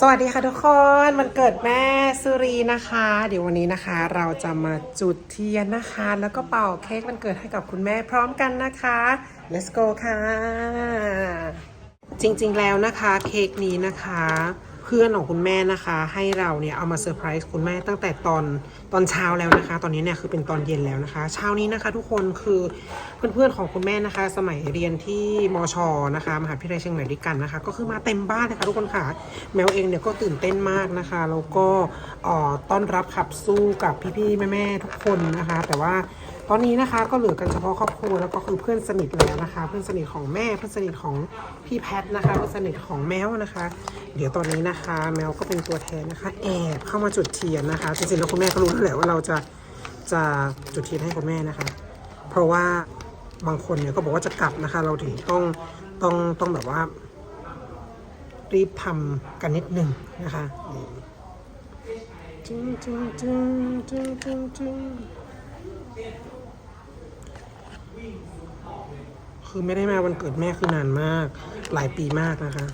สวัสดีค่ะทุกคนมันเกิดแม่สุรีนะคะ เดี๋ยววันนี้นะคะ เราจะมาจุดเทียนนะคะ แล้วก็เป่าเค้กวันเกิดให้กับคุณแม่พร้อมกันนะคะ let's go ค่ะ จริงๆแล้วนะคะเค้กนี้นะคะ เพื่อนของคุณแม่นะคะ ให้เราเนี่ยเอามาเซอร์ไพรส์คุณแม่ตั้งแต่ตอนตอนเช้าแล้วนะคะ ตอนนี้เนี่ยคือเป็นตอนเย็นแล้วนะคะ เช้านี้นะคะ ทุกคนคือเพื่อนๆของคุณแม่นะคะ สมัยเรียนที่มชนะคะมหาวิทยาลัยเชียงใหม่ด้วยกันนะคะ ก็คือมาเต็มบ้านเลยค่ะทุกคนค่ะแมวเองเนี่ยก็ตื่นเต้นมากนะคะแล้วก็อ่อต้อนรับขับสู้กับพี่ๆแม่ๆทุกคนนะคะ แต่ว่า ตอนนี้นะคะก็เหลือกันเฉพาะครอบครัวแล้วก็คือเพื่อนสนิทแล้วนะคะ เพื่อนสนิทของแม่เพื่อนสนิทของพี่แพทนะคะเพื่อนสนิทของแมวนะคะ เดี๋ยวตอนนี้นะคะ แมวก็เป็นตัวแทนนะคะ แอบเข้ามาจุดเทียนนะคะจริงๆแล้วคุณแม่ก็รู้แล้วแหละว่าเราจะจะจุดเทียนให้คุณแม่นะคะ เพราะว่าบางคนเนี่ยก็บอกว่าจะกลับนะคะ เราถึงต้องต้องต้องแบบว่า รีบทำกันนิดหนึ่งนะคะจึงจึงจึงจึงจึงจึง คือไม่ได้มาวันเกิดแม่คือนานมาก หลายปีมากนะคะ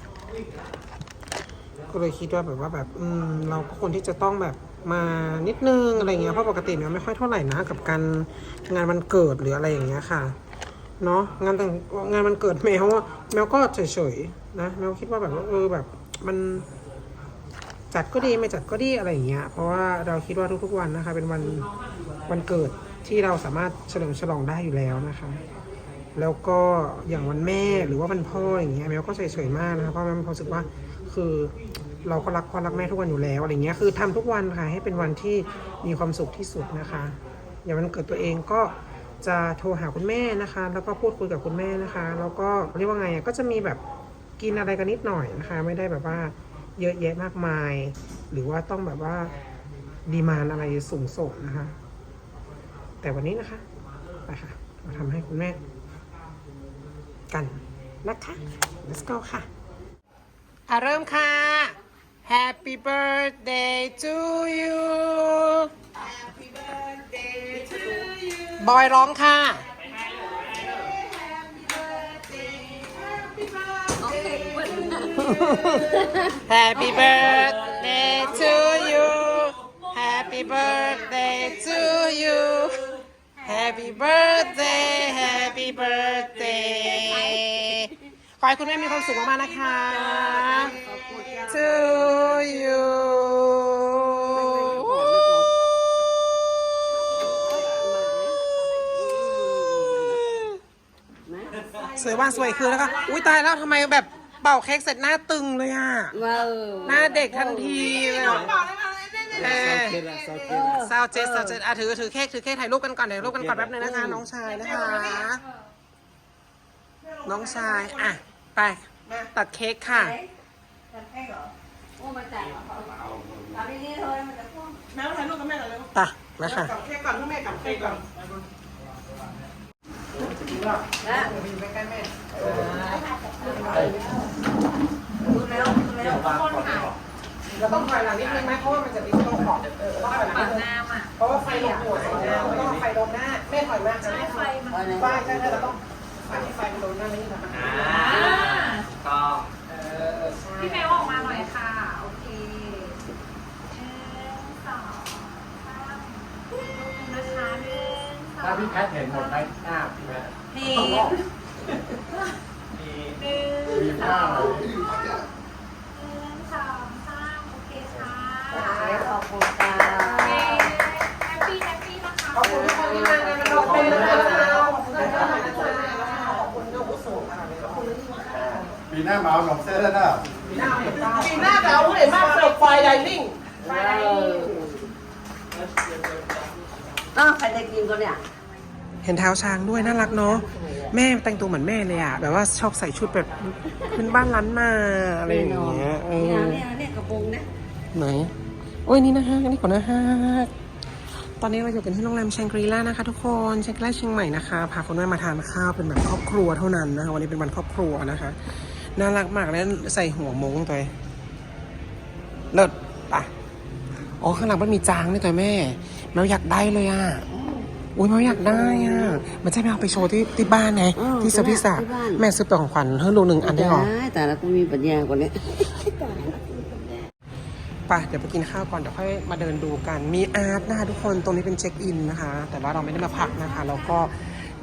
ก็เลยคิดว่าแบบว่าแบบอืมเราก็ควรที่จะต้องแบบมานิดนึงอะไรเงี้ยเพราะปกติเนี่ยไม่ค่อยเท่าไหร่นะกับการงานวันเกิดหรืออะไรอย่างเงี้ยค่ะเนาะงานแต่งงานวันเกิดแมวอะแมวก็เฉยๆนะแมวคิดว่าแบบว่าเออแบบมันจัดก็ดีไม่จัดก็ดีอะไรอย่างเงี้ย เพราะว่าเราคิดว่าทุกๆวันนะคะ เป็นวันวันเกิดที่เราสามารถเฉลิมฉลองได้อยู่แล้วนะคะ แล้วก็อย่างวันแม่หรือว่าวันพ่ออย่างเงี้ยแมวก็เฉยๆมากนะคะเพราะแมวมีความรู้สึกว่าคือเราก็รักพ่อรักแม่ทุกวันอยู่แล้วอะไรเงี้ยคือทำทุกวันค่ะให้เป็นวันที่มีความสุขที่สุดนะคะ อย่างวันเกิดตัวเองก็จะโทรหาคุณแม่นะคะ แล้วก็พูดคุยกับคุณแม่นะคะ แล้วก็เรียกว่าไงก็จะมีแบบกินอะไรกันนิดหน่อยนะคะ ไม่ได้แบบว่าเยอะแยะมากมาย หรือว่าต้องแบบว่าดีมานอะไรสูงส่งนะคะ แต่วันนี้นะคะไปค่ะมาทำให้คุณแม่ กันนะคะ let's go ค่ะอะ เริ่มค่ะ Happy birthday to you Happy birthday to you บอยร้องค่ะ Happy birthday to you Happy birthday to you Happy birthday Happy birthday ขอให้คุณแม่มีความสุขมากๆนะคะ To you สวยวันสวยคืนแล้วก็อุ้ยตายแล้วทำไมแบบเป่าเค้กเสร็จหน้าตึงเลยอะ ว้าวหน้าเด็กทันทีเลยอะ เออซาวเจสซาวเจสอะถือถือเค้กถือเค้กถ่ายรูปกันก่อนเดี๋ยวรูปกันก่อนแป๊บนึงนะคะ น้องชายนะคะ น้องชายอะไปตัดเค้กค่ะโอ้มาจ่ายเหรอทำดีๆเลยมันจะพ่วงแม่ถ่ายรูปกับแม่ก่อนเลยไปมาค่ะกับเค้กก่อนให้แม่กับเค้กก่อนนะอยู่ใกล้ๆแม่ดูแล้วดูแล้ว เราต้องถอยหลังนิดนึงไหมเพราะว่ามันจะติดตรงขอบเออต้องถอยหลังนิดนึงเพราะว่าไฟลงหัวเราต้องเอาไฟโดนหน้าแม่ถอยมากนะไฟมันไฟใช่ใช่เราต้องไฟที่ไฟมันโดนหน้านี่นะคะก็เออใช่พี่แมวออกมาหน่อยค่ะโอเคหนึ่งสองสามนะคะหนึ่งสอถ้างพี่แพทเห็นหมดไหมหน้าพี่แพทเห็นมีหนึ่งมีสผ้าองไหม หนึ่งสองสามโอเคค่ะ ขอบคุณค่ะปปี้แฮปปี้นะคะขอบคุณทุกคนที่มาในวันขอบคุณนะคะขอบคุณทุกคนนะคะขอบคุณยกผู้สูงค่ะขอบคุณที่มาปีหน้ามาเอาหนมเส้นแล้วนะปีหน้าเห็นเปล่าปีหน้าจะเอาเห็นมากเสิร์ฟไฟไดนิ่งไฟดนิ่งอ้าวใครจะกินก็เนี่ยเห็นเท้าช้างด้วยน่ารักเนาะแม่แต่งตัวเหมือนแม่เลยอะแบบว่าชอบใส่ชุดแบบพื้นบ้านล้านนาอะไรอย่างเงี้ยเอเนี่ยอเนี่ยเนี่ยกระโปรงนี่ยไหน อ้ยนี่นะฮะนี่ขอนะฮะตอนนี้เราอยู่กันที่โรงแรมแชงกรีล่านะคะ ทุกคนแชงกรีล่าเชียงใหม่นะคะพาคุณแม่มาทานข้าวเป็นแบบครอบครัวเท่านั้นนะคะวันนี้เป็นวันครอบครัวนะคะน่ารักมากแล้วใส่หัวมงตัวเองเลิศปะอ๋อข้างหลังมันมีจางนี่ตัวแม่แมวอยากได้เลยอะอุ้ยแมวอยากได้อะมันจะไม่เอาไปโชว์ที่ที่บ้านไงที่สวิสอะแม่ซื้อเป็นของขวัญให้ลูกหนึ่งอันได้หรอได้แต่ละกูมีปัญญากว่านี้ ไปเดี๋ยวไปกินข้าวก่อนเดี๋ยวค่อยมาเดินดูกัน มีอาร์ตนะคะทุกคนตรงนี้เป็นเช็คอินนะคะ แต่ว่าเราไม่ได้มาพักนะคะแล้วก็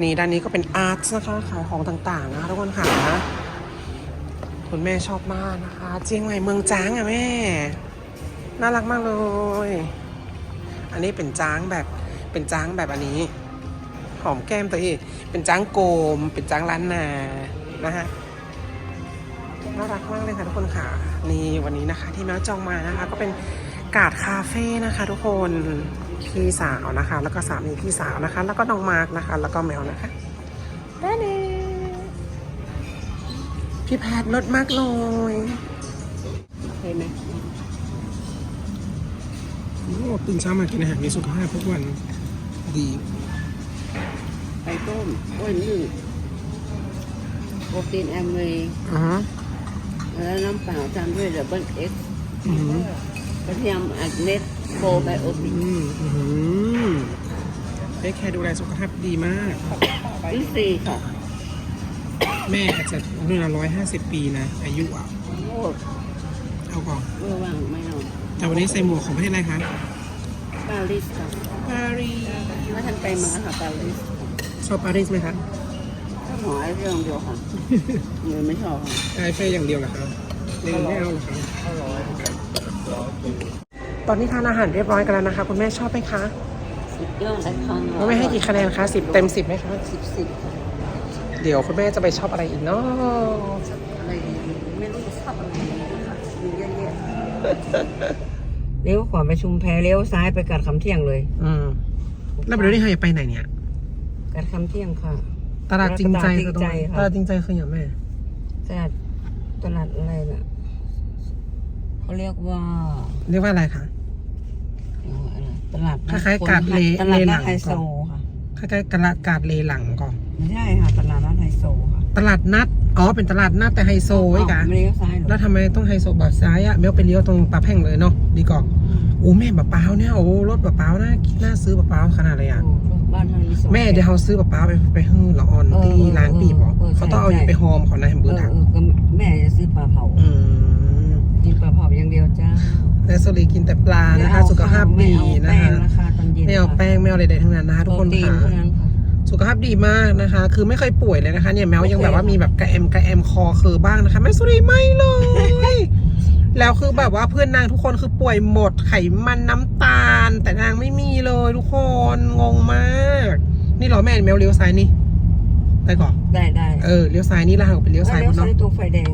นี่ด้านนี้ก็เป็นอาร์ตนะคะขายของต่างๆนะคะทุกคนค่ะคุณแม่ชอบมากนะคะเจียงใหม่เมืองจ้างอะแม่ น่ารักมากเลย อันนี้เป็นจ้างแบบเป็นจ้างแบบอันนี้ หอมแก้มตัวเองเป็นจ้างโกม เป็นจ้างล้านนานะฮะน่ารักมากเลยค่ะทุกคนค่ะ นี่วันนี้นะคะที่แมวจองมานะคะ ก็เป็นกาดคาเฟ่นะคะ ทุกคนพี่สาวนะคะ แล้วก็สามีพี่สาวนะคะ แล้วก็น้องมาร์กนะคะ แล้วก็แมวนะคะได้เลยพี่แพทรถมากเลยเห็นไหมโอ้ตื่นเช้ามากินอาหารมีสุขภาพทุกวันดีไข่ต้มอ้วนนึ่งโปรตีนแอมเวย์อ่าฮะ แล้วน้ำเปล่าตามด้วยดับเบิลเอ็กซ์อืมกระเทียมอัดเม็ดโปรไบโอติกอืมอืมเด็กแคร์ดูแลสุขภาพดีมากวิซีค่ะ แม่อาจจะรุ่นละร้อยห้าสิบปีนะ อายุอะโอ้เอาก่อนเมื่อว่างไม่เอาแต่วันนี้ใส่หมวกของประเทศอะไรคะ ปารีสค่ะ ปารีสว่าท่านไปมาค่ะปารีสชอบปารีสไหมคะถ้า หมอไอ้เรื่องเดียวค่ะเงินไม่ชอบค่ะไอเฟ่อย่างเดียวเหรอครับเรื่องไม่เอาเหรอครับตอนนี้ทานอาหารเรียบร้อยกันแล้วนะคะ คุณแม่ชอบไหมคะสุดยอดเลยค่ะคุณแม่ให้กี่คะแนนคะสิบเต็มสิบไหมคะสิบสิบค่ะเดี๋ยวคุณแม่จะไปชอบอะไรอีกเนาะอะไรดีไม่รู้จะชอบอะไรนะคะมีเยอะแยะเลี้ยวขวาไปชุมแพเลี้ยวซ้ายไปกัดคำเที่ยงเลย อืมแล้วเดี๋ยวนี้เธอจะไปไหนเนี่ย กัดคำเที่ยงค่ะ ตลาดจริงใจตลาดจริงใจค่ะตลาดจริงใจคืออย่างแม่ตลาดตลาดอะไรน่ะเขาเรียกว่า เรียกว่าอะไรคะอะไรตลาดคล้ายๆกาดเลตลาดเลหลันัดงไฮโซก่อนค่ะใกล้ๆกระกาดเลหลังก่อนไม่ใช่ค่ะตลาดนัดไฮโซค่ะตลาดนัดอ๋อเป็นตลาดนัดแต่ไฮโซไอ้กะไม่เลี้ยวซ้ายหรอแล้วทำไมต้องไฮโซแบบซ้ายอะเมลไปเลี้ยวตรงปลาแพ่งเลยเนาะดีกว่าโอ้แม่บะเป้าเนี่ยโอ้รถบะเป้าน่าน่าซื้อบะเป้าขนาดเลยอะโอ้ บ้านทางรีสอร์ทแม่เดี๋ยวเขาซื้อบะเป้าไปไปฮื้อละออนเออที่ร้านปีบบอกเออใช่เขาต้องเอาอยู่ใช่ไปหอมเขานะแฮมเอเบออร์ถังเออก็แม่จะซื้อปลาเผาอืมกินปลาเผาอย่างเดียวจ้าและโซลีกินแต่ปลานะคะสุขภาพดีนะไม่คะเอาแป้งนะคะตอนเย็นไม่เอาแป้งไม่เอาอะไรใดทั้งนั้นนะคะทุกคนโปรตีค่ะเท่านั้นค่ะสุขภาพดีมากนะคะ คือไม่เคยป่วยเลยนะคะ เนี่ยแมวยังแบบว่ามีแบบกระเอ็มกระเอ็มคอคือบ้างนะคะแม่สุรีไม่เลย แล้วคือแบบว่าเพื่อนนางทุกคนคือป่วยหมดไขมันน้ำตาล แต่นางไม่มีเลยทุกคนงงมาก นี่เหรอแม่แมวเลี้ยวซ้ายนี่ไปก่อนได้ได้เออเลี้ยวซ้ายนี่แล้วเราไปเลี้ยวซ้ายเลี้ยวซ้าเนาะยตรงไฟแดง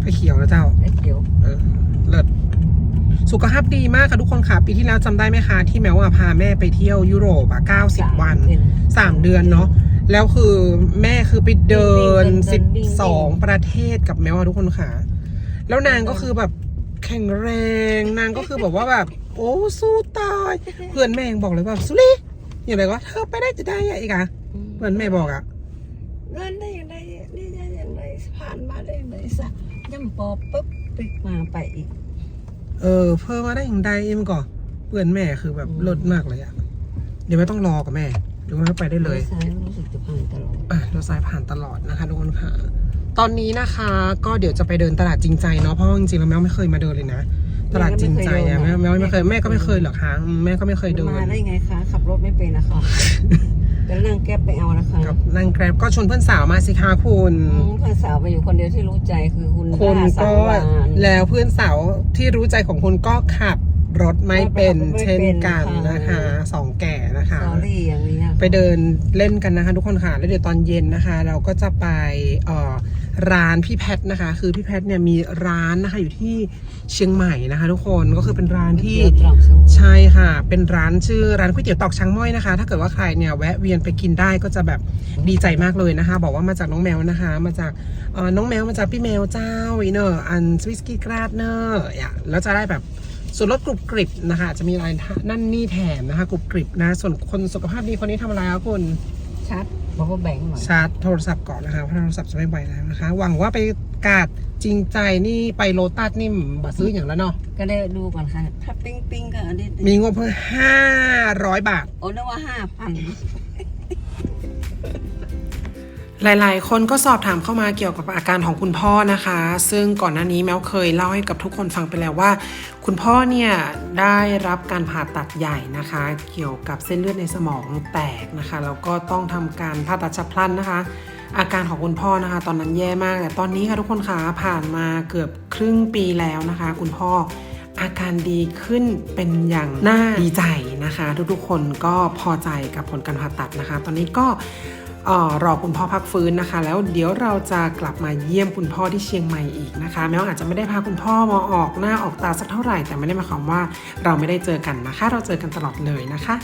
ไฟเขียวแล้วเจ้าไอ้เขียวเออเลิศสุขภาพดีมากค่ะทุกคนค่ะ ปีที่แล้วจำได้ไหมคะ ที่แมวว่าพาแม่ไปเที่ยวยุโรปอะ90วันสามเดือนเนาะแล้วคือแม่คือไปเดินวิ่งๆสิบเดินวิ่งๆสองประเทศกับแมวอะทุกคนค่ะ แล้วนางก็คือแบบ แข็งแรงนางก็คือแบบว่าแบบ โอ้สู้ตายเพื่อนแม่ยังบอกเลยว่าสุริอย่างไรว่าเธอไปได้จะได้อะอีกอะเพื่อนแม่บอกอะเดินได้อย่างไรนี่ได้อย่างไรผ่านมาได้อย่างไรสะย่ำปอปุ๊บปิกมาไปอีก เออ เพิ่มมาได้อย่างใดเอ็มก่อนเพื่อนแม่คือแบบลดมากเลยอะเดี๋ยวไม่ต้องรอกับแม่เดี๋ยวแม่ไปได้เลยซ้ายรู้สึกจะผ่านตลอดอะเราสายผ่านตลอดนะคะทุกคนค่ะ ตอนนี้นะคะ ก็เดี๋ยวจะไปเดินตลาดจริงใจเนาะเพราะว่าจริงๆแล้วแมวไม่เคยมาเดินเลยนะตลาดจริงใจอะแมวแมวไม่เคยแม่ก็ไม่เคยหรอกคะอืมแม่ก็ไม่เคยเดินมาได้ไงคะขับรถไม่เป็นนะคะจะนั่งแก๊บไปเอานะคะกับนั่งแกร็บก็ชวนเพื่อนสาวมาสิคะคุณอืมเพื่อนสาวไปอยู่คนเดียวที่รู้ใจคือคุณคุณด้าสัก็งวานแล้วเพื่อนสาวที่รู้ใจของคุณก็ขับรถไม่เป็นเช่นกันนะคะสองแก่นะคะสอรี่อย่างนี้อะไปเดินเล่นกันนะคะ ทุกคนค่ะแล้วเดี๋ยวตอนเย็นนะคะ เราก็จะไปเอ่อ ร้านพี่แพทนะคะ คือพี่แพทเนี่ยมีร้านนะคะอยู่ที่เชียงใหม่นะคะ ทุกคนก็คือเป็นร้านที่ใช่ค่ะ เป็นร้านชื่อร้านก๋วยเตี๋ยวตอกช้างม้อยนะคะ ถ้าเกิดว่าใครเนี่ยแวะเวียนไปกินได้ก็จะแบบดีใจมากเลยนะคะ บอกว่ามาจากน้องแมวนะคะ มาจากน้องแมวมาจากพี่แมวเจ้าอีเนอร์อันสวิสกี้กราดเนอร์อะแล้วจะได้แบบส่วนลดกรุบกริบนะคะ จะมีอะไรนั่นนี่แถมนะคะกรุบกริบนะ ส่วนคนสุขภาพดีคนนี้ทำอะไรคะคุณ ชัดบอกว่าแบ่งหน่อยชาร์จโทรศัพท์ก่อนนะคะเพราะโทรศัพท์จะไม่ไหวแล้วนะคะ หวังว่าไปกาดจริงใจนี่ไปโลตัสนี่บัซื้ออย่างแล้วเนาะก็ได้ดูก่อนค่ะถ้าปิ้งปิ้งก็อันนี้มีงบเพิ่มห้าร้อยบาท โอ้นึกว่าห้าพัน หลาย ๆ คนก็สอบถามเข้ามาเกี่ยวกับอาการของคุณพ่อนะคะ ซึ่งก่อนหน้านี้แมวเคยเล่าให้กับทุกคนฟังไปแล้วว่า คุณพ่อเนี่ยได้รับการผ่าตัดใหญ่นะคะ เกี่ยวกับเส้นเลือดในสมองแตกนะคะแล้วก็ต้องทำการผ่าตัดฉับพลันนะคะ อาการของคุณพ่อนะคะ ตอนนั้นแย่มากแต่ตอนนี้ค่ะทุกคนคะผ่านมาเกือบครึ่งปีแล้วนะคะ คุณพ่ออาการดีขึ้นเป็นอย่างน่าดีใจนะคะ ทุกๆคนก็พอใจกับผลการผ่าตัดนะคะ ตอนนี้ก็ รอคุณพ่อพักฟื้นนะคะ แล้วเดี๋ยวเราจะกลับมาเยี่ยมคุณพ่อที่เชียงใหม่อีกนะคะ แม้ว่าอาจจะไม่ได้พาคุณพ่อมาออกหน้าออกตาสักเท่าไหร่ แต่ไม่ได้หมายความว่าเราไม่ได้เจอกันนะคะ เราเจอกันตลอดเลยนะคะ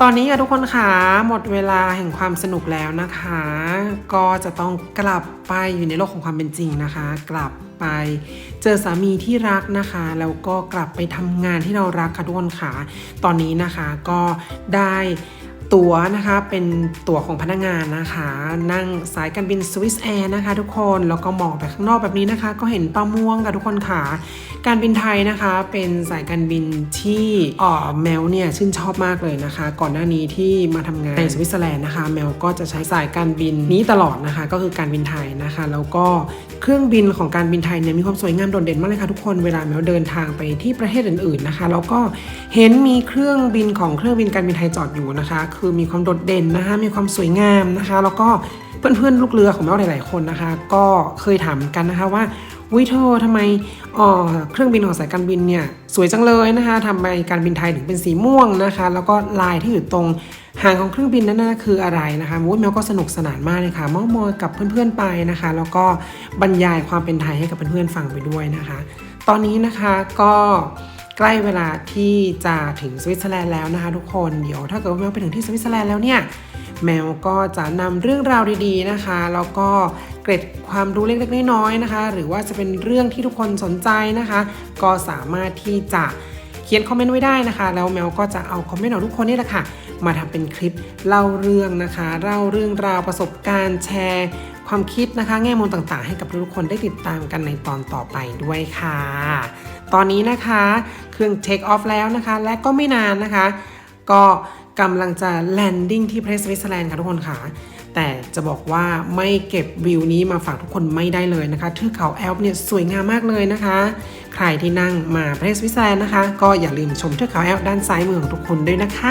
ตอนนี้ค่ะทุกคนคะหมดเวลาแห่งความสนุกแล้วนะคะ ก็จะต้องกลับไปอยู่ในโลกของความเป็นจริงนะคะ กลับไปเจอสามีที่รักนะคะ แล้วก็กลับไปทำงานที่เรารักค่ะทุกคนค่ะตอนนี้นะคะก็ได้ ตั๋วนะคะเป็นตั๋วของพนักงานนะคะ นั่งสายการบินสวิสแอร์นะคะ ทุกคนแล้วก็มองไปข้างนอกแบบนี้นะคะ ก็เห็นปลาม่วงค่ะทุกคนค่ะการบินไทยนะคะเป็นสายการบินที่อ่อแมวเนี่ยชื่นชอบมากเลยนะคะ ก่อนหน้านี้ที่มาทำงานในสวิตเซอร์แลนด์นะคะ แมวก็จะใช้สายการบินนี้ตลอดนะคะ ก็คือการบินไทยนะคะ แล้วก็เครื่องบินของการบินไทยเนี่ยมีความสวยงามโดดเด่นมากเลยค่ะทุกคนเวลาแมวเดินทางไปที่ประเทศอื่นๆนะคะ แล้วก็เห็นมีเครื่องบินของเครื่องบินการบินไทยจอดอยู่นะคะคือมีความโดดเด่นนะคะมีความสวยงามนะคะ แล้วก็เพื่อนๆลูกเรือของแมวหลาย ๆ คนนะคะ ก็เคยถามกันนะคะว่าวิเธทำไมเครื่องบินของสายการบินเนี่ยสวยจังเลยนะคะทำไมการบินไทยถึงเป็นสีม่วงนะคะ แล้วก็ลายที่อยู่ตรงหางของเครื่องบินนั้นนะคืออะไรนะคะมูดแมวก็สนุกสนานมากเลยค่ะเมามอยกับเพื่อนๆไปนะคะ แล้วก็บรรยายความเป็นไทยให้กับเพื่อนๆฟังไปด้วยนะคะ ตอนนี้นะคะก็ ใกล้เวลาที่จะถึงสวิตเซอร์แลนด์แล้วนะคะทุกคนเดี๋ยวถ้าเกิดว่าแมวไปถึงที่สวิตเซอร์แลนด์แล้วเนี่ยแมวก็จะนำเรื่องราวดีๆนะคะ แล้วก็เกร็ดความรู้เล็กๆน้อยๆนะคะ หรือว่าจะเป็นเรื่องที่ทุกคนสนใจนะคะ ก็สามารถที่จะเขียนคอมเมนต์ไว้ได้นะคะ แล้วแมวก็จะเอาคอมเมนต์ของทุกคนนี่แหละค่ะ มาทำเป็นคลิปเล่าเรื่องนะคะ เล่าเรื่องราวประสบการณ์แชร์ ความคิดนะคะแง่มุมต่างๆ ให้กับทุกคนได้ติดตามกันในตอนต่อไปด้วยค่ะ ตอนนี้นะคะเครื่อง take off แล้วนะคะ และก็ไม่นานนะคะ ก็กำลังจะแลนดิ้งที่ประเทศสวิตเซอร์แลนด์ค่ะทุกคนค่ะ แต่จะบอกว่าไม่เก็บวิวนี้มาฝากทุกคนไม่ได้เลยนะคะเทือกเขาแอลป์เนี่ยสวยงามมากเลยนะคะ ใครที่นั่งมาประเทศสวิตเซอร์แลนด์นะคะ ก็อย่าลืมชมเทือกเขาแอลป์ด้านซ้ายมือของทุกคนด้วยนะคะ